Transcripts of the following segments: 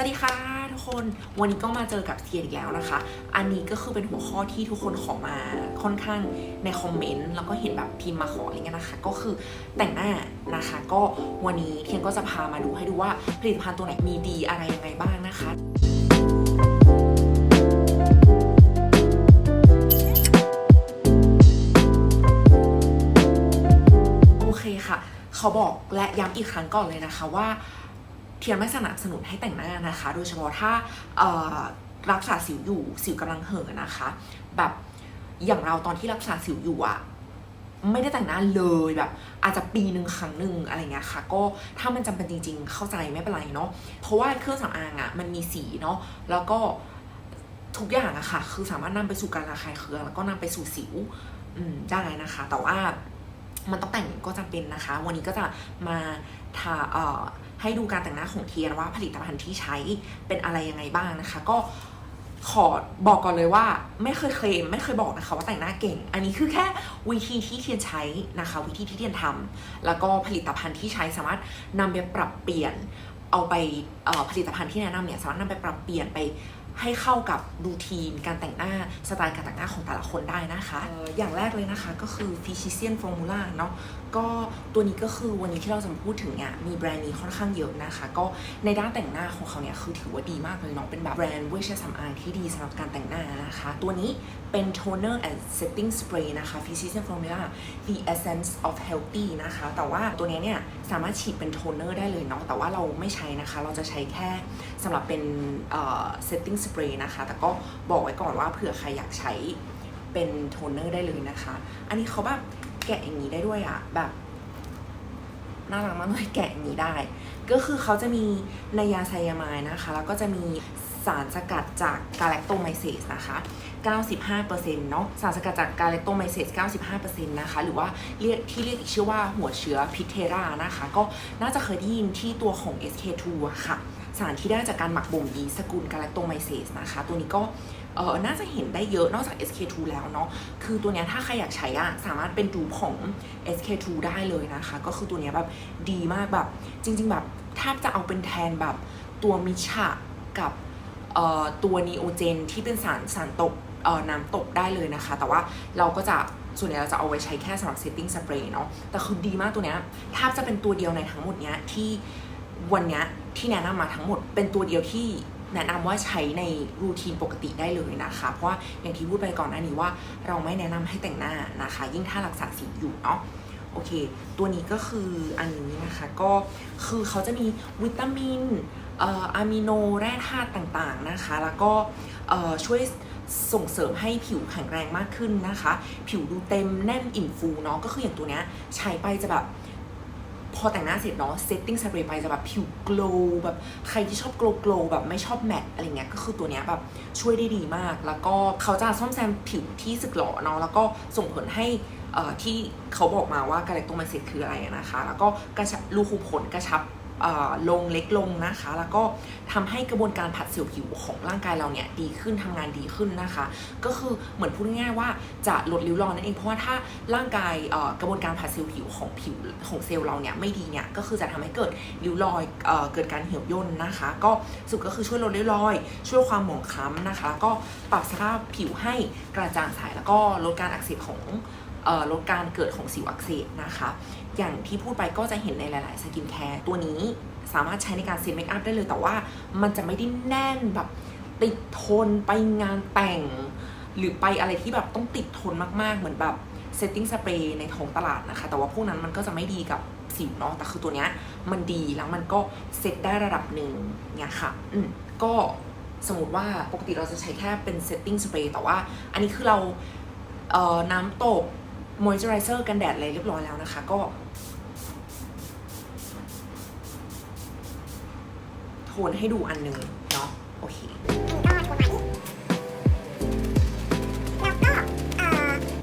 สวัสดีค่ะทุกคนวันนี้ก็มาเจอกับเทียนอีกแล้วนะคะ อันนี้ก็คือเป็นหัวข้อที่ทุกคนขอมาค่อนข้างในคอมเมนต์แล้วก็เห็นแบบพิมพ์มาขออะไรเงี้ยนะคะ ก็คือแต่งหน้านะคะ ก็วันนี้เทียนก็จะพามาดูให้ดูว่าผลิตภัณฑ์ตัวไหนมีดีอะไรยังไงบ้างนะคะโอเคค่ะเขาบอกและย้ำอีกครั้งก่อนเลยนะคะว่า เทียนไม่สนับสนุนให้แต่งหน้านะคะ โดยเฉพาะถ้ารักษาสิวอยู่สิวกำลังเห่อะนะคะ แบบอย่างเราตอนที่รักษาสิวอยู่อะไม่ได้แต่งหน้าเลยแบบ อาจจะปีหนึ่งครั้งหนึ่งอะไรเงี้ยค่ะ ก็ถ้ามันจำเป็นจริง ๆ เข้าใจไม่เป็นไรเนาะเพราะว่าเครื่องสำอางอะมันมีสีเนาะแล้วก็ทุกอย่างอะค่ะ คือสามารถนำไปสู่การระคายเคืองแล้วก็นำไปสู่สิวอืมได้นะคะ แต่ว่า มันต้องแต่งก็จำเป็นนะคะ วันนี้ก็จะมาทาเอ่อให้ดูการแต่งหน้าของเทียนว่าผลิตภัณฑ์ที่ใช้เป็นอะไรยังไงบ้างนะคะ ก็ขอบอกก่อนเลยว่าไม่เคยเคลมไม่เคยบอกนะคะว่าแต่งหน้าเก่ง อันนี้คือแค่วิธีที่เทียนใช้นะคะ วิธีที่เทียนทำแล้วก็ผลิตภัณฑ์ที่ใช้สามารถนำไปปรับเปลี่ยนเอาไปผลิตภัณฑ์ที่แนะนำเนี่ยสามารถนำไปปรับเปลี่ยนไป ให้เข้ากับรูทีน การแต่งหน้าสไตล์การแต่งหน้าของแต่ละคนได้นะคะอออย่างแรกเลยนะคะก็คือ f i s h i c i a n Formula เนาะก็ตัวนี้ก็คือวันนี้ที่เราจะมาพูดถึงเนี่ยมีแบรนด์นี้ค่อนข้างเยอะนะคะ ก็ในด้านแต่งหน้าของเขาเนี่ยคือถือว่าดีมากเลยเนาะเป็นแบบแบรนด์เวชสำอางที่ดีสำหรับการแต่งหน้านะคะ ตัวนี้เป็น toner and setting spray นะคะ f i s h i c i a n Formula the essence of healthy นะคะ แต่ว่าตัวเนี้ยเนี่ยสามารถฉีดเป็นโทนเนอร์ได้เลยเนาะแต่ว่าเราไม่ใช้นะคะ เราจะใช้แค่สำหรับเป็นเอ่อ setting spray นะคะ แต่ก็บอกไว้ก่อนว่าเผื่อใครอยากใช้เป็นโทนเนอร์ได้เลยนะคะ อันนี้เขาแบบ แกะอย่างนี้ได้ด้วยอะแบบน่ารักมากเลยแกะอย่างนี้ได้ ก็คือเขาจะมีไนยาไซยามายนะคะ แล้วก็จะมีสารสกัดจากกาแลคโตไมเซสนะคะ 95%เนาะสารสกัดจากกาแลคโตไมเซส95%นะคะ หรือว่าเรียกที่เรียกอีกชื่อว่าหัวเชื้อพิเทรานะคะ ก็น่าจะเคยได้ยินที่ตัวของ SK2 อะค่ะ สารที่ได้จากการหมักบ่มยีสกุลกาแลคโตไมเซสนะคะ ตัวนี้ก็เออน่าจะเห็นได้เยอะนอกจาก SK2 แล้วเนาะ คือตัวเนี้ยถ้าใครอยากใช้อะสามารถเป็นดูของ SK2 ได้เลยนะคะ ก็คือตัวเนี้ยแบบดีมากแบบ จริง ๆ แบบแทบจะเอาเป็นแทนแบบตัวมิชะกับเอ่อตัวนีโอเจนที่เป็นสารสารตกเอ่อน้ำตกได้เลยนะคะ แต่ว่าเราก็จะส่วนใหญ่เราจะเอาไว้ใช้แค่สำหรับ setting spray เนาะ แต่คือดีมากตัวเนี้ยแทบจะเป็นตัวเดียวในทั้งหมดเนี้ยที่วันเนี้ย ที่แนะนำมาทั้งหมดเป็นตัวเดียวที่แนะนำว่าใช้ในรูทีนปกติได้เลยนะคะ เพราะว่าอย่างที่พูดไปก่อนหน้านี้ว่า เราไม่แนะนำให้แต่งหน้านะคะ ยิ่งถ้ารักษาสิวอยู่เนาะโอเค ตัวนี้ก็คืออันนี้นะคะ ก็คือเขาจะมีวิตามินเอออะมิโนแร่ธาตุต่างๆนะคะ แล้วก็ช่วยส่งเสริมให้ผิวแข็งแรงมากขึ้นนะคะ ผิวดูเต็มแน่นอิ่มฟูเนาะก็คืออย่างตัวเนี้ยใช้ไปจะแบบ พอแต่งหน้าเสร็จเนาะเซตติ้งสเปรย์ไปจะแบบผิวโกลว์แบบใครที่ชอบโกลว์โกลว์แบบไม่ชอบแมตอะไรเงี้ยก็คือตัวเนี้ยแบบช่วยได้ดีมาก แล้วก็เขาจะซ่อมแซมผิวที่สึกหรอเนาะแล้วก็ส่งผลให้เอ่อที่เขาบอกมาว่ากาแลคโตไมเซตคืออะไรนะคะ แล้วก็กระชับรูขุมขนกระชับ ลงเล็กลงนะคะ แล้วก็ทำให้กระบวนการผัดเซลล์ผิวของร่างกายเราเนี่ยดีขึ้นทำงานดีขึ้นนะคะ ก็คือเหมือนพูดง่ายๆว่าจะลดริ้วรอยนั่นเองเพราะว่าถ้าร่างกายกระบวนการผัดเซลล์ผิวของผิวของเซลล์เราเนี่ยไม่ดีเนี่ยก็คือจะทำให้เกิดริ้วรอยเออเกิดการเหี่ยวย่นนะคะ ก็สุดก็คือช่วยลดริ้วรอย ช่วยความหมองคล้ำนะคะ ก็ปรับสภาพผิวให้กระจ่างใสแล้วก็ลดการอักเสบของ ลดการเกิดของสิวอักเสบนะคะ อย่างที่พูดไปก็จะเห็นในหลาย ๆ สกินแคร์ตัวนี้สามารถใช้ในการเซตเมคอัพได้เลย แต่ว่ามันจะไม่ได้แน่นแบบติดทนไปงานแต่ง หรือไปอะไรที่แบบต้องติดทนมาก ๆ เหมือนแบบเซตติ้งสเปรย์ในท้องตลาดนะคะ แต่ว่าพวกนั้นมันก็จะไม่ดีกับสิวเนาะแต่คือตัวเนี้ยมันดีแล้วมันก็เซตได้ระดับหนึ่งเนี่ยค่ะอืมก็สมมติว่าปกติเราจะใช้แค่เป็นเซตติ้งสเปรย์แต่ว่าอันนี้คือเราเอ่อน้ำตก มอยเจอไรเซอร์กันแดดอะไรเรียบร้อยแล้วนะคะ ก็โทนให้ดูอันหนึงเนาะโอเค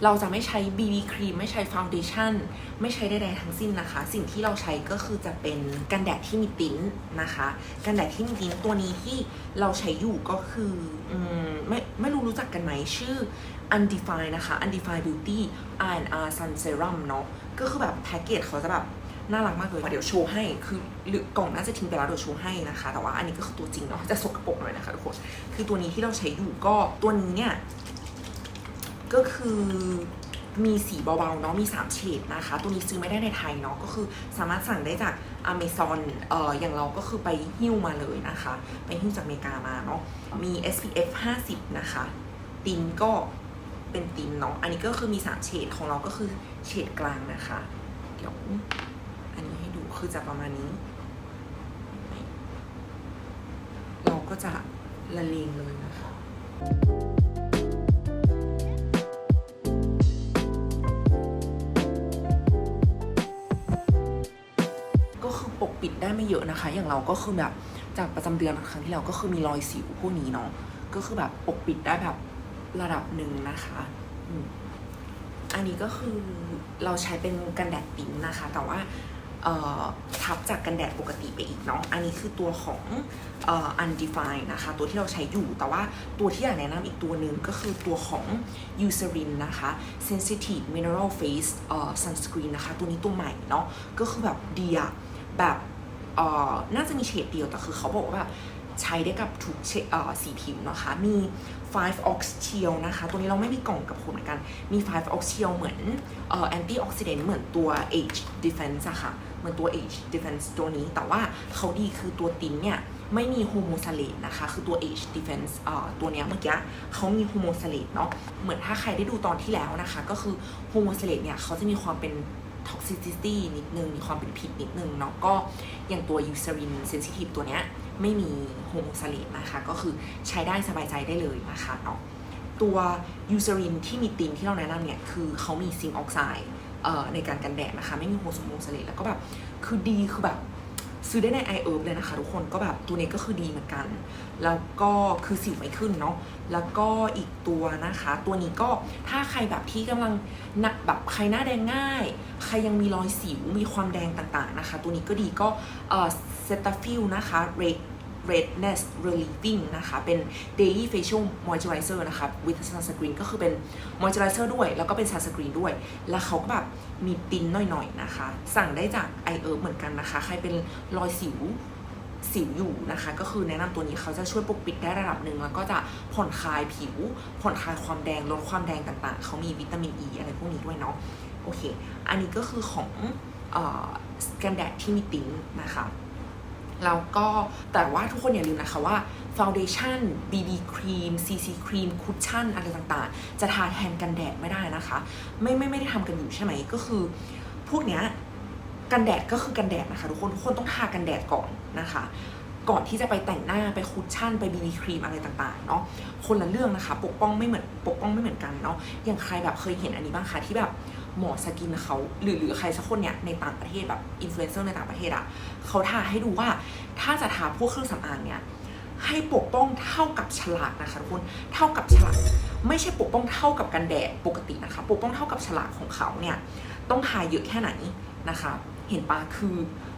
เราจะไม่ใช้ BB ครีมไม่ใช้ฟ u วเดชั่นไม่ใช้ใดๆทั้งสิ้นนะคะ สิ่งที่เราใช้ก็คือจะเป็นกันแดดที่มีติ้นนะคะ กันแดดที่มีติ้นตัวนี้ที่เราใช้อยู่ก็คืออืมไม่ไม่รู้รู้จักกันไหมชื่อ Undefined นะคะ Undefined Beauty R&R Sun Serum เนาะก็คือแบบแพ็กเกจเขาจะแบบน่ารักมากเลยเดี๋ยวโชว์ให้ คือหรือกล่องน่าจะทิ้งไปแล้วเดี๋ยวโชว์ให้นะคะ แต่ว่าอันนี้ก็คือตัวจริงเนาะ จะสกปรกหน่อยนะคะทุกคน คือตัวนี้ที่เราใช้อยู่ก็ตัวนี้เนี่ย ก็คือมีสีเบาๆเนาะมี 3 เฉดนะคะ ตัวนี้ซื้อไม่ได้ในไทยเนาะก็คือสามารถสั่งได้จาก Amazon เอ่ออย่างเราก็คือไปหิ้วมาเลยนะคะ ไปหิ้วจากอเมริกามาเนาะมี SPF 50 นะคะตินก็เป็นตินเนาะอันนี้ก็คือมี 3 เฉดของเราก็คือเฉดกลางนะคะ เดี๋ยวอันนี้ให้ดูคือจะประมาณนี้ เราก็จะละเลงเลยนะคะ ปกปิดได้ไม่เยอะนะคะ อย่างเราก็คือแบบจากประจำเดือนครั้งที่แล้วก็คือมีรอยสิวพวกนี้เนาะก็คือแบบปกปิดได้แบบระดับหนึ่งนะคะอันนี้ก็คือเราใช้เป็นกันแดดติ้นนะคะ แต่ว่าทับจากกันแดดปกติไปอีกเนาะ อันนี้คือตัวของอ undefined นะคะ ตัวที่เราใช้อยู่ แต่ว่าตัวที่อยากแนะนำอีกตัวหนึ่งก็คือตัวของ Eucerin นะคะ sensitive mineral face sunscreen นะคะ ตัวนี้ตัวใหม่เนาะ ก็คือแบบดีอะ แบบเอ่อน่าจะมีเฉดเดียวแต่คือเขาบอกว่าแบบใช้ได้กับทุกเฉดเอ่อสีผิวนะคะ มี5 ox t e a l นะคะ ตัวนี้เราไม่มีกล่องกับคุณเหมือนกัน มี5 ox t e a l เหมือนเอ่อ anti oxidant เหมือนตัว age defense อะค่ะ เหมือนตัว age defense ตัวนี้ แต่ว่าเขาดีคือตัวตินเนี่ยไม่มีโฮโมซาเลตนะคะ คือตัว age defense เอ่อตัวเนี้ยเมื่อกี้เขามีโฮโมซาเลตเนาะ เหมือนถ้าใครได้ดูตอนที่แล้วนะคะ ก็คือโฮโมซาเลตเนี่ยเขาจะมีความเป็น ท็อกซิซิตี้นิดนึง มีความเป็นพิษนิดนึงเนาะก็อย่างตัวยูซารินเซนซิทีฟตัวเนี้ยไม่มีโฮโมซาเลตนะคะ ก็คือใช้ได้สบายใจได้เลยนะคะเนาะตัวยูซารินที่มีตินที่เราแนะนำเนี่ย คือเขามีซิงค์ออกไซด์ในการกันแดดนะคะ ไม่มีโฮโมซาเลตแล้วก็แบบ คือดีคือแบบ ซื้อได้ใน i อ e r b เลยนะคะทุกคนก็แบบตัวนี้ก็คือดีเหมือนกัน แล้วก็คือสิวไม่ขึ้นเนาะแล้วก็อีกตัวนะคะ ตัวนี้ก็ถ้าใครแบบที่กำลังหนักแบบใครหน้าแดงง่าย ใครยังมีรอยสิวมีความแดงต่างๆนะคะ ตัวนี้ก็ดีก็เอ่อเซตาฟิลนะคะเร redness relieving นะคะ เป็น daily facial moisturizer นะคะ with sunscreen ก็คือเป็น moisturizer ด้วย แล้วก็เป็น sunscreen ด้วย แล้วเขาก็แบบมีตินหน่อยๆนะคะ สั่งได้จาก i e r b เหมือนกันนะคะ ใครเป็นรอยสิวสิวอยู่นะคะ ก็คือแนะนำตัวนี้เขาจะช่วยปกปิดได้ระดับหนึ่งแล้วก็จะผ่อนคลายผิว ผ่อนคลายความแดงลดความแดงต่างๆ เขามีวิตามินอ e ีอะไรพวกนี้ด้วยเนาะโอเค อันนี้ก็คือของออกันแดดที่มีติ้งนะคะ แล้วก็แต่ว่าทุกคนอย่าลืมนะคะว่า Foundation BB ครีม CC ครีมคุชชั่นอะไรต่างๆ จะทาแทนกันแดดไม่ได้นะคะ ไม่ไม่ไม่ได้ทำกันอยู่ใช่ไหมก็คือ พวกเนี้ยกันแดดก็คือกันแดดนะคะทุกคนทุกคนต้องทากันแดดก่อนนะคะ ก่อนที่จะไปแต่งหน้าไปคุชชั่นไปบีบีครีมอะไรต่างๆเนาะคนละเรื่องนะคะ ปกป้องไม่เหมือนปกป้องไม่เหมือนกันเนาะอย่างใครแบบเคยเห็นอันนี้บ้างคะที่แบบ หมอสกินเขาหรือหรือใครสักคนเนี่ยในต่างประเทศแบบอินฟลูเอนเซอร์ในต่างประเทศอะเขาทาให้ดูว่าถ้าจะทาพวกเครื่องสำอางเนี่ยให้ปกป้องเท่ากับฉลากนะคะทุกคนเท่ากับฉลากไม่ใช่ปกป้องเท่ากับกันแดดปกตินะคะ ปกป้องเท่ากับฉลากของเขาเนี่ยต้องทาเยอะแค่ไหนนะคะ เห็นปะคือ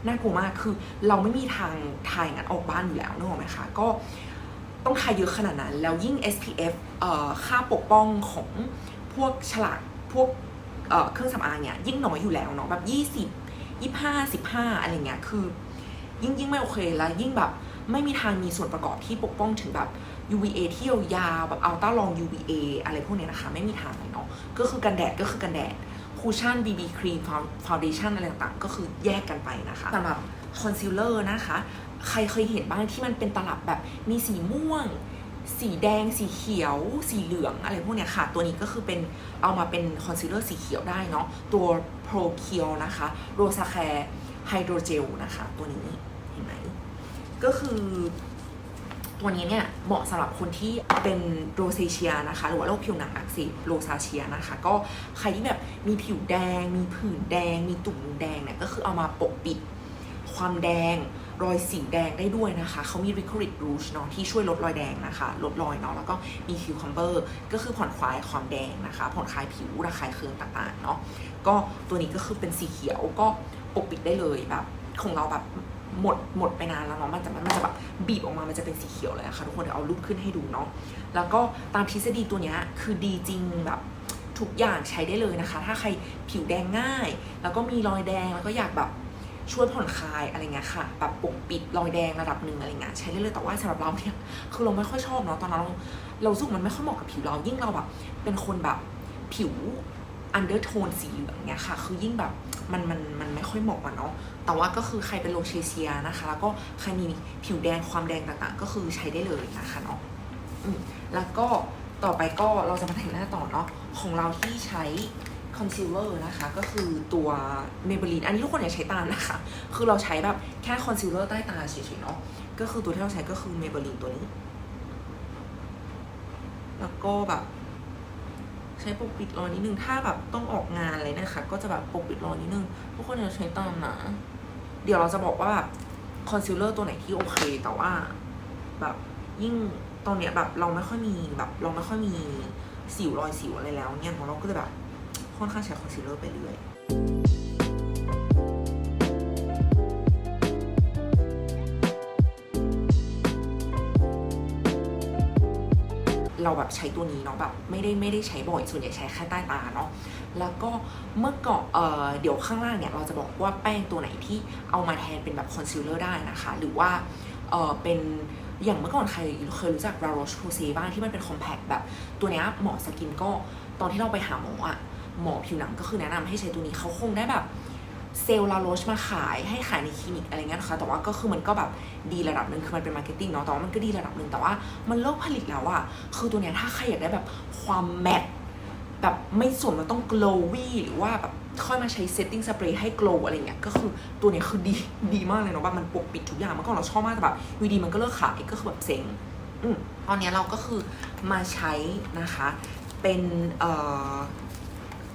น่ากลัวมากคือเราไม่มีทางทายงานออกบ้านอยู่แล้วนึกออกไหมคะก็ต้องทาเยอะขนาดนั้น แล้วยิ่ง SPF เอ่อค่าปกป้องของพวกฉลากพวก เเครื่องสำอางเนี่ยยิ่งน้อยอยู่แล้วเนาะแบบ20 25 15อะไรเงี้ยคือ ยิ่งยิ่งไม่โอเคแล้วยิ่งแบบไม่มีทางมีส่วนประกอบที่ปกป้องถึงแบบ UVA ที่ยาวแบบอัลตร้าลอง UVA อะไรพวกเนี้ยนะคะ ไม่มีทางเลยเนาะก็คือกันแดดก็คือกันแดดคูชั่น BB ครีมฟาวเดชั่นอะไรต่างๆ ก็คือแยกกันไปนะคะสำหรับคอนซีลเลอร์นะคะ ใครเคยเห็นบ้างที่มันเป็นตลับแบบมีสีม่วง สีแดงสีเขียว สีเหลืองอะไรพวกเนี้ยค่ะ ตัวนี้ก็คือเป็นเอามาเป็นคอนซีลเลอร์สีเขียวได้เนาะตัว Pro k i o นะคะโรซาแคร์ไฮโดรเจลนะคะ ตัวนี้เห็นไหมก็คือตัวนี้เนี่ยเหมาะสำหรับคนที่เป็นโรเซเชียนะคะ หรือว่าโรคผิวหนังอักเสบโรซาเชียนะคะ ก็ใครที่แบบมีผิวแดง มีผื่นแดง มีตุ่มแดงเนี่ยก็คือเอามาปกปิดความแดง รอยสิวแดงได้ด้วยนะคะ เขามี r i c o r i t rouge เนาะที่ช่วยลดรอยแดงนะคะ ลดรอยเนาะแล้วก็มี cucumber ก็คือผ่อนคลายความแดงนะคะ ผ่อนคลายผิวระคายเคืองต่างๆเนาะก็ตัวนี้ก็คือเป็นสีเขียวก็ปกปิดได้เลยแบบของเราแบบหมดหมดไปนานแล้วเนาะมันจะมันจะแบบบีบออกมา มันจะเป็นสีเขียวเลยอะค่ะทุกคนเดี๋ยวเอารูปขึ้นให้ดูเนาะแล้วก็ตามทฤษฎีตัวนี้คือดีจริงแบบทุกอย่างใช้ได้เลยนะคะ ถ้าใครผิวแดงง่าย แล้วก็มีรอยแดงแล้วก็อยากแบบ ช่วยผ่อนคลายอะไรเงี้ยค่ะแบบปกปิดรอยแดงระดับหนึ่งอะไรเงี้ยใช้ได้เลยแต่ว่าสำหรับเราเนี่ยคือเราไม่ค่อยชอบเนาะตอนนั้นเราเรารู้สึกมันไม่ค่อยเหมาะกับผิวเรายิ่งเราแบบเป็นคนแบบผิวอันเดอร์โทนสีเหลืองเนี้ยค่ะ คือยิ่งแบบมันมันมันไม่ค่อยเหมาะอะเนาะแต่ว่าก็คือใครเป็นโรเชเซียนะคะ แล้วก็ใครมีผิวแดงความแดงต่างๆ ก็คือใช้ได้เลยนะคะเนาะอืมแล้วก็ต่อไปก็เราจะมาแต่งหน้าต่อเนาะของเราที่ใช้ คอนซีลเลอร์นะคะ ก็คือตัว Maybelline อันนี้ทุกคนอย่าใช้ตามนะคะ คือเราใช้แบบแค่คอนซีลเลอร์ใต้ตาเฉยๆเนาะก็คือตัวที่เราใช้ก็คือ Maybelline ตัวนี้ แล้วก็แบบ ใช้ปกปิดรอยนิดนึง ถ้าแบบต้องออกงานอะไรนะคะ ก็จะแบบปกปิดรอยนิดนึง ทุกคนอย่าใช้ตามนะ เดี๋ยวเราจะบอกว่าแบบคอนซีลเลอร์ตัวไหนที่โอเค แต่ว่าแบบยิ่งตอนเนี้ยแบบเราไม่ค่อยมีแบบเราไม่ค่อยมีสิวรอยสิวอะไรแล้วเนี่ยของเราก็จะแบบ ค่อนข้างใช้คอนซีลเลอร์ไปเรื่อยเราแบบใช้ตัวนี้เนาะแบบไม่ได้ไม่ได้ใช้บ่อยส่วนใหญ่ใช้แค่ใต้ตาเนาะแล้วก็เมื่อก่อนเออเดี๋ยวข้างล่างเนี่ยเราจะบอกว่าแป้งตัวไหนที่เอามาแทนเป็นแบบคอนซีลเลอร์ได้นะคะ หรือว่าเออเป็นอย่างเมื่อก่อนใครเคยรู้จัก La Roche Posay บ้างที่มันเป็นคอมแพคแบบตัวเนี้ยหมอสกินก็ตอนที่เราไปหาหมออะ หมอผิวหนังก็คือแนะนำให้ใช้ตัวนี้เขาคงได้แบบเซลล์ลาโรชมาขายให้ขายในคลินิกอะไรเงี้ยนะคะ แต่ว่าก็คือมันก็แบบดีระดับหนึ่งคือมันเป็นมาร์เก็ตติ้งเนาะแต่ว่ามันก็ดีระดับหนึ่งแต่ว่ามันเลิกผลิตแล้วอะคือตัวเนี้ยถ้าใครอยากได้แบบความแมทแบบไม่สนมันต้อง glowy หรือว่าแบบค่อยมาใช้ setting spray ให้ glow อะไรเงี้ยก็คือตัวเนี้ยคือดีดีมากเลยเนาะว่ามันปกปิดทุกอย่างเมื่อก่อนเราชอบมากแต่แบบอยูดีมันก็เลิกขายก็คือแบบเซ็งอืมตอนเนี้ยเราก็คือมาใช้นะคะเป็นเอ่อ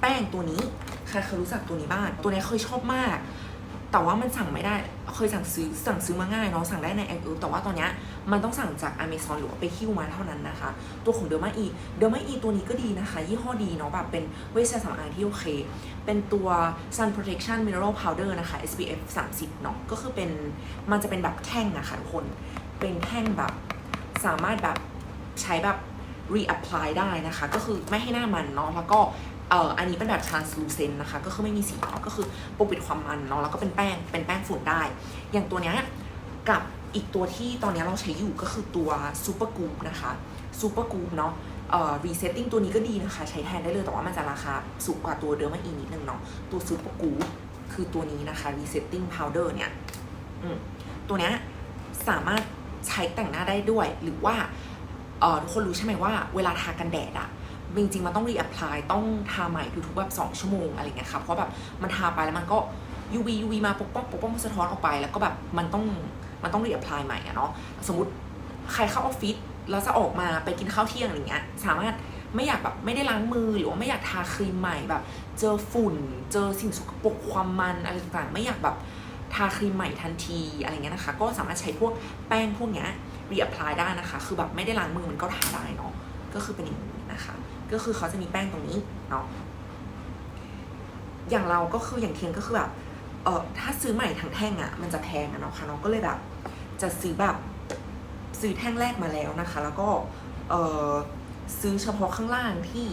แป้งตัวนี้ใครเคยรู้จักตัวนี้บ้างตัวนี้เคยชอบมาก แต่ว่ามันสั่งไม่ได้ เคยสั่งซื้อสั่งซื้อมาง่ายเนาะสั่งได้ในแอปอื่นแต่ว่าตอนเนี้ยมันต้องสั่งจาก Amazon หรือว่าไปคิวมาเท่านั้นนะคะ ตัวของเดอร์มาอีเดอร์มาอีตัวนี้ก็ดีนะคะ ยี่ห้อดีเนาะแบบเป็นเวชสำอางที่โอเค เป็นตัว Sun Protection Mineral Powder นะคะ SPF 30เนาะก็คือเป็นมันจะเป็นแบบแท่งนะคะทุกคนเป็นแท่งแบบสามารถแบบใช้แบบ reapply ได้นะคะ ก็คือไม่ให้หน้ามันเนาะแล้วก็ เอ่ออันนี้เป็นแบบ translucent นะคะ ก็คือไม่มีสีเนาะก็คือปกปิดความมันเนาะแล้วก็เป็นแป้งเป็นแป้งฝุ่นได้ อย่างตัวเนี้ยกับอีกตัวที่ตอนนี้เราใช้อยู่ก็คือตัว super goop นะคะ super goop เนาะเอ่อ resetting ตัวนี้ก็ดีนะคะ ใช้แทนได้เลยแต่ว่ามันจะราคาสูงกว่าตัวเดิมมาอีกนิดนึงเนาะตัว super goop คือตัวนี้นะคะ resetting powder เนี่ยตัวเนี้ยสามารถใช้แต่งหน้าได้ด้วย หรือว่าเอ่อทุกคนรู้ใช่ไหมว่าเวลาทากันแดดอะ จริงๆมันต้องรีแอพพลายต้องทาใหม่ทุกๆแบบ2ชั่วโมงอะไรเงี้ยค่ะเพราะแบบมันทาไปแล้วมันก็ UV UV มาปกป้องปกป้องสะท้อนออกไป แล้วก็แบบมันต้องมันต้องรีแอพพลายใหม่อะเนาะสมมติใครเข้าออฟฟิศแล้วจะออกมาไปกินข้าวเที่ยงอะไรเงี้ยสามารถไม่อยากแบบไม่ได้ล้างมือหรือว่าไม่อยากทาครีมใหม่แบบ เจอฝุ่น เจอสิ่งสกปรกความมันอะไรต่างๆไม่อยากแบบทาครีมใหม่ทันทีอะไรเงี้ยนะคะ ก็สามารถใช้พวกแป้งพวกเนี้ยรีแอพพลายได้นะคะ คือแบบไม่ได้ล้างมือมันก็ทาได้เนาะ ก็คือเป็นอย่างนี้นะคะ ก็คือเขาจะมีแป้งตรงนี้เนาะอย่างเราก็คืออย่างเทียนก็คือแบบเออถ้าซื้อใหม่ทั้งแท่งอะ่ะมันจะแพงอะเนาะค่ะเนาะก็เลยแบบ จะซื้อแบบซื้อแท่งแรกมาแล้วนะคะ แล้วก็เออซื้อเฉพาะข้างล่างที่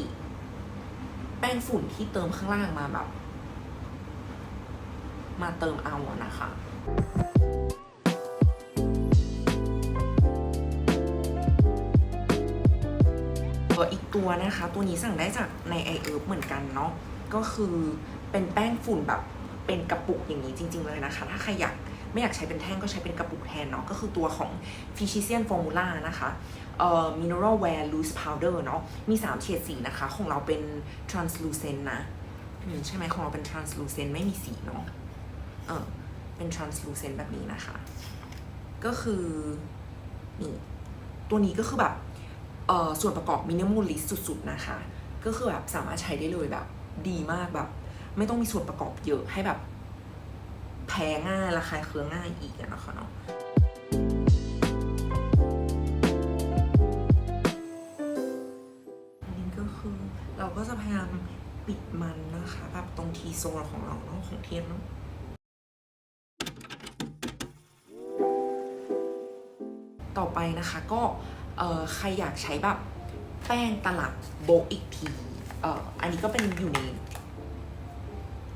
แป้งฝุ่นที่เติมข้างล่างมาแบบ มาเติมเอาอะนะคะ อีกตัวนะคะ ตัวนี้สั่งได้จากใน i อเอิเหมือนกันเนาะก็คือเป็นแป้งฝุ่นแบบเป็นกระปุกอย่างนี้จริง ๆ เลยนะคะ ถ้าใครอยากไม่อยากใช้เป็นแท่งก็ใช้เป็นกระปุกแทนเนาะก็คือตัวของ f i s h i c i a n Formula นะคะเอ่อ Mineral Wear Loose Powder เนาะมี 3 เฉดสีนะคะ ของเราเป็น translucent นะใช่ไหมของเราเป็น translucent ไม่มีสีเนาะเออเป็น translucent แบบนี้นะคะ ก็คือนี่ตัวนี้ก็คือแบบ ส่วนประกอบมินิมอลลิสสุดๆนะคะ ก็คือแบบสามารถใช้ได้เลยแบบดีมากแบบ ไม่ต้องมีส่วนประกอบเยอะให้แบบ แพ้ง่ายระคายเคืองง่ายอีกนะคะเนาะอันนี้ก็คือเราก็จะพยายามปิดมันนะคะแบบตรงทีโซนของเราเนาะของเทียนเนาะต่อไปนะคะก็ เออใครอยากใช้แบบแป้งตลับโบอีกทีเอออันนี้ก็เป็นอยู่ใน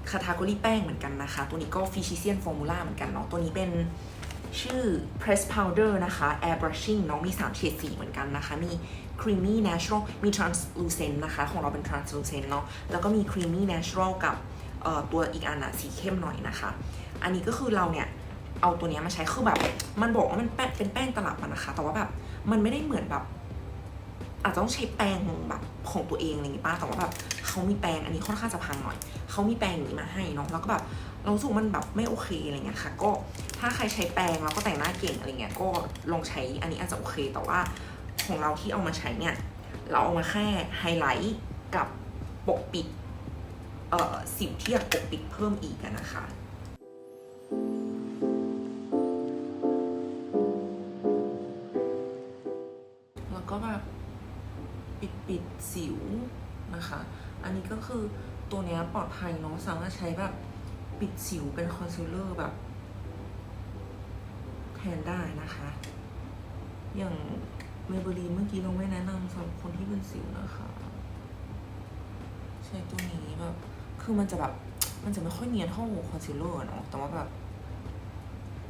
คาทากรีแป้งเหมือนกันนะคะ ตัวนี้ก็ฟิชิเซียนฟอร์มูล่าเหมือนกันเนาะ ตัวนี้เป็นชื่อ press powder นะคะ air brushing เนาะมี3เฉดสีเหมือนกันนะคะ มี creamy natural มี translucent นะคะ ของเราเป็น translucent เนาะ แล้วก็มี creamy natural กับตัวอีกอันอะสีเข้มหน่อยนะคะ อันนี้ก็คือเราเนี่ย เอาตัวนี้มาใช้คือแบบ มันบอกว่ามันแป้งเป็นแป้งตลับอะนะคะ แต่ว่าแบบ มันไม่ได้เหมือนแบบ อาจจะต้องใช้แปรงแบบของตัวเองอะไรอย่างงี้ป้าแต่ว่าแบบเขามีแปรงอันนี้ค่อนข้างจะพังหน่อยเขามีแปรงอย่างนี้มาให้เนาะแล้วก็แบบเรารู้สึกมันแบบไม่โอเคอะไรเงี้ยค่ะ ก็ถ้าใครใช้แปรงแล้วก็แต่งหน้าเก่งอะไรเงี้ยก็ลองใช้อันนี้อาจจะโอเค แต่ว่าของเราที่เอามาใช้เนี่ยเราเอามาแค่ไฮไลท์กับปกปิดเอ่อสิวที่อยากปกปิดเพิ่มอีกนะคะ ปิดสิวนะคะ อันนี้ก็คือตัวเนี้ยปลอดภัยเนาะสามารถใช้แบบปิดสิวเป็นคอนซีลเลอร์แบบแทนได้นะคะ อย่างเมเบลีนเมื่อกี้เราไม่แนะนำสำหรับคนที่เป็นสิวนะคะ ใช้ตัวนี้แบบ คือมันจะแบบ มันจะไม่ค่อยเนียนเท่าคอนซีลเลอร์เนาะแต่ว่าแบบ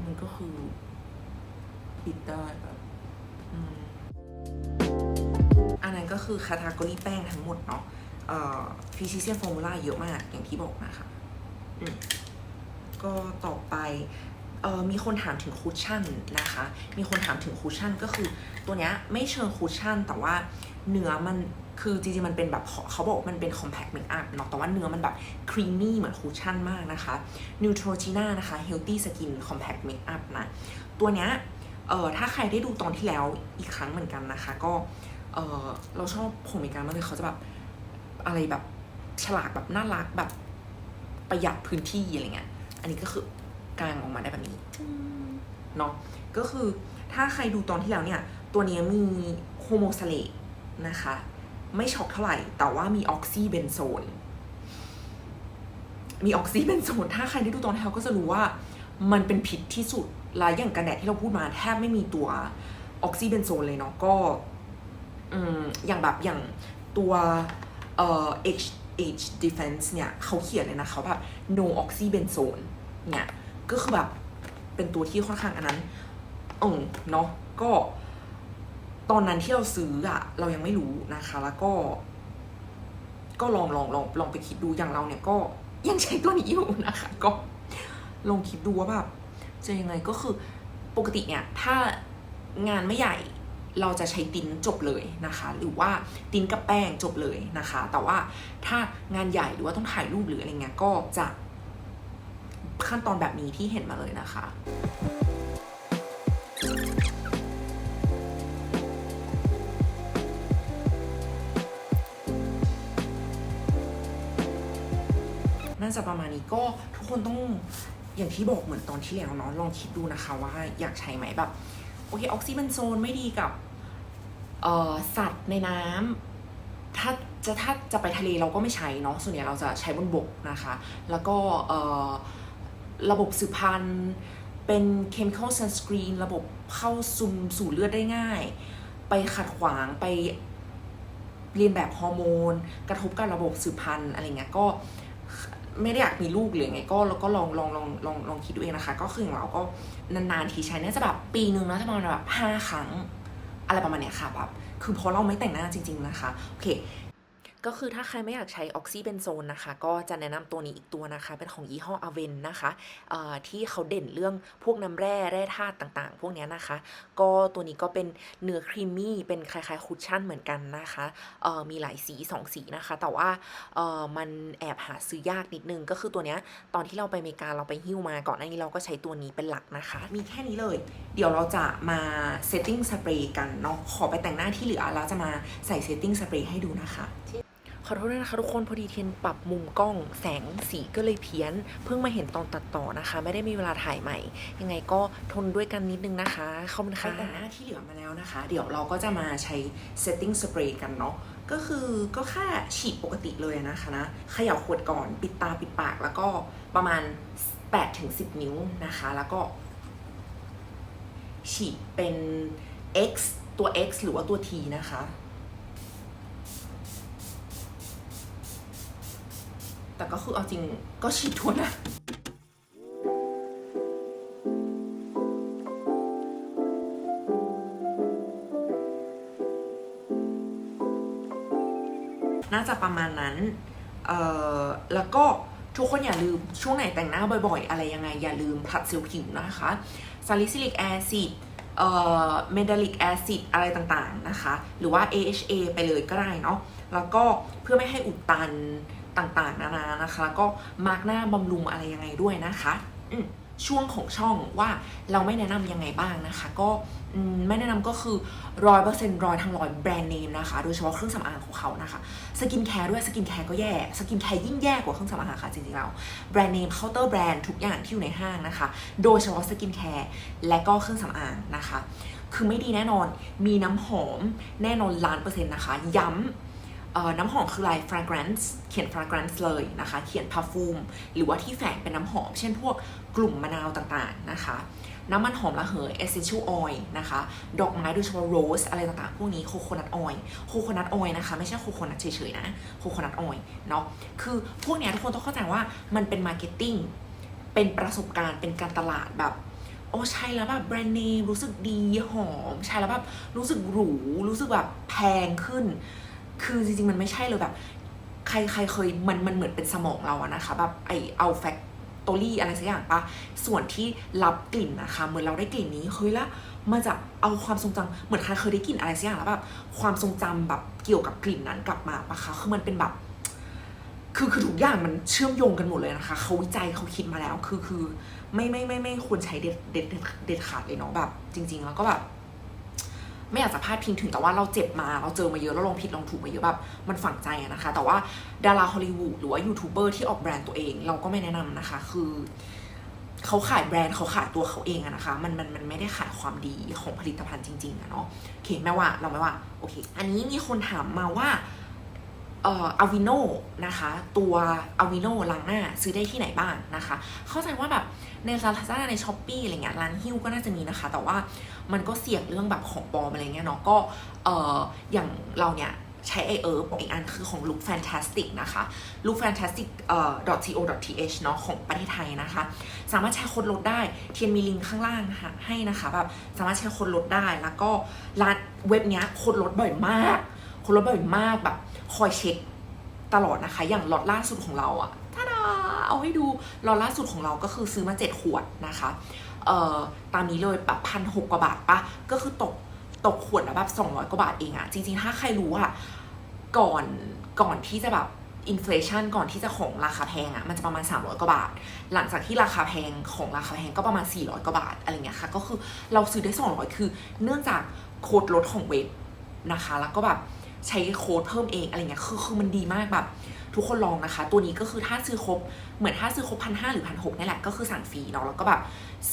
มันก็คือปิดได้แบบ คือคาทากรีแป้งทั้งหมดเนาะฟิชิเซียนฟอร์มูล่าเยอะมากอย่างที่บอกนะคะก็ต่อไปออมีคนถามถึงคุชชั่นนะคะ มีคนถามถึงคุชชั่นก็คือตัวเนี้ยไม่เชิงคุชชั่น แต่ว่าเนื้อมันคือจริงๆมันเป็นแบบเขาบอกมันเป็น compact makeup เนาะแต่ว่าเนื้อมันแบบครีมมี่เหมือนคุชชั่นมากนะคะ Neutrogena นะคะ Healthy Skin Compact Makeup นะ ตัวเนี้ยเออถ้าใครได้ดูตอนที่แล้วอีกครั้งเหมือนกันนะคะ ก็ เออเราชอบผมอเมริกันมากเลยเขาจะแบบอะไรแบบฉลากแบบน่ารักแบบประหยัดพื้นที่อะไรเงี้ย อันนี้ก็คือกางออกมาได้แบบนี้เนาะ ก็คือถ้าใครดูตอนที่แล้วเนี่ย ตัวนี้มีโฮโมซาเลตนะคะ ไม่ช็อกเท่าไหร่ แต่ว่ามีออกซิเบนโซน มีออกซิเบนโซน ถ้าใครได้ดูตอนที่แล้วก็จะรู้ว่ามันเป็นพิษที่สุดและอย่างกันแดดที่เราพูดมาแทบไม่มีตัวออกซิเบนโซนเลยเนาะ ก็ อืมอย่างแบบอย่างตัวเอ่อ H H defense เนี่ยเขาเขียนเลยนะเขาแบบ no oxybenzone เนี่ยก็คือแบบเป็นตัวที่ค่อนข้างอันนั้นเออเนาะก็ตอนนั้นที่เราซื้ออะเรายังไม่รู้นะคะ แล้วก็ ก็ลองลองลองลองไปคิดดูอย่างเราเนี่ย ก็ยังใช้ตัวนี้อยู่นะคะ ก็ลองคิดดูว่าแบบจะยังไงก็คือปกติเนี่ย ถ้างานไม่ใหญ่ เราจะใช้ติ้นจบเลยนะคะ หรือว่าติ้นกับแป้งจบเลยนะคะ แต่ว่าถ้างานใหญ่หรือว่าต้องถ่ายรูปหรืออะไรเงี้ยก็จะขั้นตอนแบบนี้ที่เห็นมาเลยนะคะน่าจะประมาณนี้ก็ทุกคนต้องอย่างที่บอกเหมือนตอนที่แล้วเนาะลองคิดดูนะคะว่าอยากใช้ไหมแบบ โอเคออกซิเบนโซนไม่ดีกับ สัตว์ในน้ำถ้าจะถ้าจะไปทะเลเราก็ไม่ใช้เนาะส่วนใหญ่เราจะใช้บนบกนะคะ แล้วก็ระบบสืบพันธุ์เป็น chemical sunscreen ระบบเข้าซึมสู่เลือดได้ง่าย ไปขัดขวางไปเรียนแบบฮอร์โมน กระทบกับระบบสืบพันธุ์อะไรเงี้ยก็ไม่ได้อยากมีลูกหรือไงก็แล้วก็ลองลองลองลองลองคิดดูเองนะคะ ก็คือเราก็นานๆทีใช้เนี่ยจะแบบปีหนึ่งนะจะประมาณแบบห้าครั้ง อะไรประมาณเนี้ยค่ะแบบคือเพราะเราไม่แต่งหน้าจริง ๆนะคะ โอเค ก็คือถ้าใครไม่อยากใช้ออกซิเบนโซนนะคะ ก็จะแนะนำตัวนี้อีกตัวนะคะ เป็นของยี่ห้ออเวนนะคะที่เขาเด่นเรื่องพวกน้ำแร่แร่ธาตุต่างๆ พวกนี้นะคะ ก็ตัวนี้ก็เป็นเนื้อครีมมี่เป็นคล้ายๆคุชชั่นเหมือนกันนะคะมีหลายสีสองสีนะคะ แต่ว่ามันแอบหาซื้อยากนิดนึง ก็คือตัวเนี้ยตอนที่เราไปอเมริกาเราไปหิ้วมาก่อนหน้านี้เราก็ใช้ตัวนี้เป็นหลักนะคะ มีแค่นี้เลย เดี๋ยวเราจะมาเซตติ้งสเปรย์กันเนาะขอไปแต่งหน้าที่เหลือแล้วจะมาใส่เซตติ้งสเปรย์ให้ดูนะคะ ขอโทษด้วยนะคะทุกคนพอดีเทียนปรับมุมกล้องแสงสีก็เลยเพี้ยน เพิ่งมาเห็นตอนตัดต่อนะคะ ไม่ได้มีเวลาถ่ายใหม่ ยังไงก็ทนด้วยกันนิดนึงนะคะขอบคุณค่ะแต่งหน้าที่เหลือมาแล้วนะคะ เดี๋ยวเราก็จะมาใช้ setting spray กันเนาะก็คือก็แค่ฉีดปกติเลยนะคะนะเขย่าขวดก่อนปิดตาปิดปากแล้วก็ประมาณ 8-10 นิ้วนะคะ แล้วก็ ฉีดเป็น X ตัว X หรือว่าตัว T นะคะ แต่ก็คือเอาจริงก็ฉีดทั่วนะน่าจะประมาณนั้น เอ่อ แล้วก็ทุกคนอย่าลืมช่วงไหนแต่งหน้าบ่อยๆ อะไรยังไง อย่าลืมผลัดเซลล์ผิวนะคะซาลิซิลิกแอซิดเอ่อเมดาลิกแอซิดอะไรต่างๆนะคะ หรือว่า AHA ไปเลยก็ได้เนาะ แล้วก็เพื่อไม่ให้อุดตัน ต่างๆ นานานะคะแล้วก็มาร์กหน้าบำรุงอะไรยังไงด้วยนะคะช่วงของช่องว่าเราไม่แนะนำยังไงบ้างนะคะ ก็ไม่แนะนำก็คือร้อยเปอร์เซ็นต์ร้อยทั้งร้อยแบรนด์เนมนะคะ โดยเฉพาะเครื่องสำอางของเขานะคะ สกินแคร์ด้วยสกินแคร์ก็แย่ สกินแคร์ยิ่งแย่กว่าเครื่องสำอางค่ะจริงๆแล้วแบรนด์เนมเคาน์เตอร์แบรนด์ทุกอย่างที่อยู่ในห้างนะคะ โดยเฉพาะสกินแคร์และก็เครื่องสำอางนะคะ คือไม่ดีแน่นอนมีน้ำหอมแน่นอนล้านเปอร์เซ็นต์นะคะ ย้ำ น้ำหอมคืออะไร fragrance เขียน fragrance เลยนะคะ เขียน perfume หรือว่าที่แฝงเป็นน้ำหอม เช่นพวกกลุ่มมะนาวต่างๆนะคะ น้ำมันหอมระเหย essential oil นะคะ ดอกไม้โดยเฉพาะ rose อะไรต่างๆ พวกนี้ coconut oil coconut oil นะคะ ไม่ใช่ coconut เฉยๆนะ coconut oil เนาะคือพวกเนี้ยทุกคนต้องเข้าใจว่ามันเป็น marketing เป็นประสบการณ์ เป็นการตลาดแบบโอ้ใช่แล้วแบบแบรนด์เนมรู้สึกดีหอม ใช่แล้วแบบรู้สึกหรู รู้สึกแบบแพงขึ้น คือจริงๆ มันไม่ใช่เลยแบบ ใครใครเคยมันมันเหมือนเป็นสมองเราอะนะคะ แบบไอเอาแฟคตอรี่อะไรสักอย่างปะส่วนที่รับกลิ่นนะคะ เหมือนเราได้กลิ่นนี้เฮ้ยล้วมันจะเอาความทรงจำเหมือนใครเคยได้กลิ่นอะไรสักอย่างแล้วแบบความทรงจำแบบเกี่ยวกับกลิ่นนั้นกลับมาปะคะคือมันเป็นแบบ คือคือทุกอย่างมันเชื่อมโยงกันหมดเลยนะคะเขาวิจัยเขาคิดมาแล้วคือคือไม่ไม่ไม่ไม่ควรใช้เด็ดเด็ดเด็ดขาดเลยเนาะแบบ จริง ๆ แล้วก็แบบ ไม่อยากจะพลาดพิงถึงแต่ว่าเราเจ็บมา เราเจอมาเยอะแล้วลองผิดลองถูกมาเยอะแบบมันฝังใจอะนะคะ แต่ว่าดาราฮอลลีวูดหรือว่ายูทูบเบอร์ที่ออกแบรนด์ตัวเอง เราก็ไม่แนะนำนะคะ คือเขาขายแบรนด์เขาขายตัวเขาเองอะนะคะ มันมันมันไม่ได้ขายความดีของผลิตภัณฑ์จริงๆอะเนาะโอเคไม่ว่าเราไม่ว่าโอเค อันนี้มีคนถามมาว่าเอ่ออาวิโนนะคะ ตัวอาวิโนล้างหน้าซื้อได้ที่ไหนบ้างนะคะ เข้าใจว่าแบบ ใน Lazada ใน s h อ p e e อะไรเงี้ยร้านฮิ้วก็น่าจะมีนะคะ แต่ว่ามันก็เสี่ยงเรื่องแบบของปลอมอะไรเงี้ยเนาะก็เอออย่างเราเนี่ยใช้ไอเอิร์อีกอันคือของ Look Fantastic นะคะ Look Fantastic เอ่อ .co .th เนาะของประเทศไทยนะคะ สามารถใช้โค้ดลดได้ เทียนมีลิงก์ข้างล่างนะคะให้นะคะแบบสามารถใช้โค้ดลดได้แล้วก็ร้านเว็บเนี้ยโค้ดลดบ่อยมากโค้ดลดบ่อยมากแบบคอยเช็คตลอดนะคะ อย่างล็อตล่าสุดของเราอะ เอาให้ดูรอล่าสุดของเราก็คือซื้อมาเจ็ดขวดนะคะเอ่อตามนี้เลยแบบพันหกกว่าบาทปะก็คือตกตกขวดละแบบสองร้อยกว่าบาทเองอะจริง ๆ ถ้าใครรู้อะก่อนก่อนที่จะแบบอินฟลชันก่อนที่จะของราคาแพงอะมันจะประมาณ 300 กว่าบาท หลังจากที่ราคาแพงของราคาแพงก็ประมาณ 400 กว่าบาทอะไรเงี้ยค่ะ ก็คือเราซื้อได้ 200 คือ เนื่องจากโค้ดลดของเว็บนะคะ แล้วก็แบบใช้โค้ดเพิ่มเองอะไรเงี้ยคือคือมันดีมากแบบ ทุกคนลองนะคะ ตัวนี้ก็คือถ้าซื้อครบเหมือนถ้าซื้อครบพันห้าหรือพันหกนี่แหละก็คือสั่งฟรีเนาะแล้วก็แบบ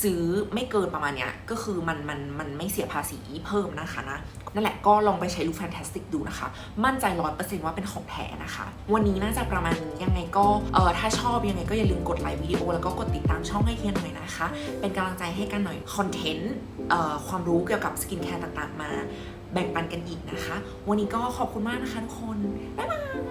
ซื้อไม่เกินประมาณเนี้ยก็คือมันมันมันไม่เสียภาษีเพิ่มนะคะนะนั่นแหละก็ลองไปใช้ลูแฟนตาสติกดูนะคะ มั่นใจร้อยเปอร์เซ็นต์ว่าเป็นของแท้นะคะ วันนี้น่าจะประมาณนี้ยังไงก็เออถ้าชอบยังไงก็อย่าลืมกดไลค์วิดีโอแล้วก็กดติดตามช่องให้เทียนหน่อยนะคะ เป็นกำลังใจให้กันหน่อยคอนเทนต์เอ่อความรู้เกี่ยวกับสกินแคร์ต่างๆ มาแบ่งปันกันอีกนะคะ วันนี้ก็ขอบคุณมากนะคะทุกคน บ๊ายบาย